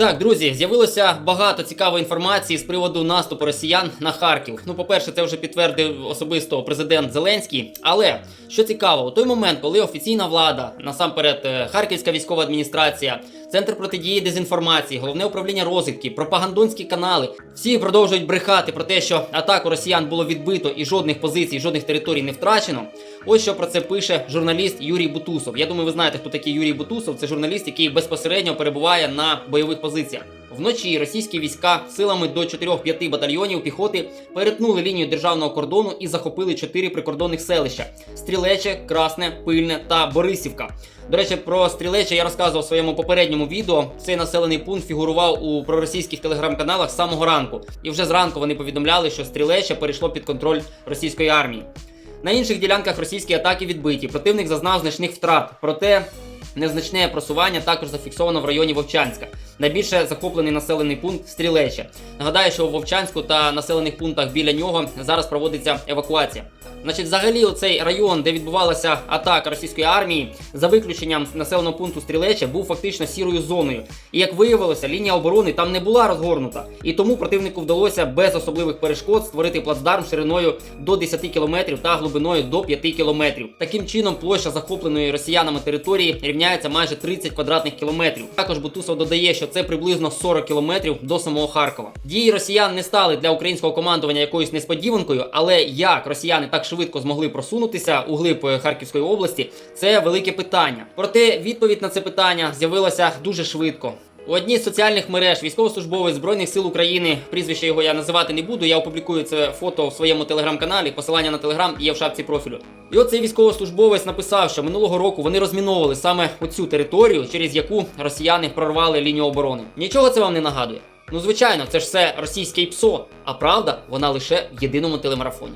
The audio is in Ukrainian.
Так, друзі, з'явилося багато цікавої інформації з приводу наступу росіян на Харків. Ну, по-перше, це вже підтвердив особисто президент Зеленський. Але що цікаво, у той момент, коли офіційна влада, насамперед е, Харківська військова адміністрація, центр протидії дезінформації, головне управління розвідки, пропагандонські канали, всі продовжують брехати про те, що атаку росіян було відбито і жодних позицій, жодних територій не втрачено. Ось що про це пише журналіст Юрій Бутусов. Я думаю, ви знаєте, хто такий Юрій Бутусов. Це журналіст, який безпосередньо перебуває на бойових позиціях. Вночі російські війська силами до 4-5 батальйонів піхоти перетнули лінію державного кордону і захопили чотири прикордонних селища: Стрілече, Красне, Пильне та Борисівка. До речі, про Стрілече я розказував у своєму попередньому відео. Цей населений пункт фігурував у проросійських телеграм-каналах з самого ранку. І вже зранку вони повідомляли, що Стрілече перейшло під контроль російської армії. На інших ділянках російські атаки відбиті. Противник зазнав значних втрат. Проте незначне просування також зафіксовано в районі Вовчанська. Найбільше захоплений населений пункт Стрілече. Нагадаю, що у Вовчанську та населених пунктах біля нього зараз проводиться евакуація. Значить, взагалі, цей район, де відбувалася атака російської армії, за виключенням населеного пункту Стрілече, був фактично сірою зоною. І як виявилося, лінія оборони там не була розгорнута. І тому противнику вдалося без особливих перешкод створити плацдарм шириною до 10 кілометрів та глибиною до 5 кілометрів. Таким чином, площа захопленої росіянами території рівняється майже 30 квадратних кілометрів. Також Бутусов додає, що це приблизно 40 кілометрів до самого Харкова. Дії росіян не стали для українського командування якоюсь несподіванкою, але як росіяни так швидко змогли просунутися у глиб е, Харківської області, це велике питання. Проте відповідь на це питання з'явилася дуже швидко. У одній з соціальних мереж військовослужбовець Збройних сил України, прізвище його я називати не буду. Я опублікую це фото в своєму телеграм-каналі. Посилання на телеграм є в шапці профілю. І от цей військовослужбовець написав, що минулого року вони розміновували саме оцю територію, через яку росіяни прорвали лінію оборони. Нічого це вам не нагадує. Ну звичайно, це ж все російське ПСО, а правда, вона лише в єдиному телемарафоні.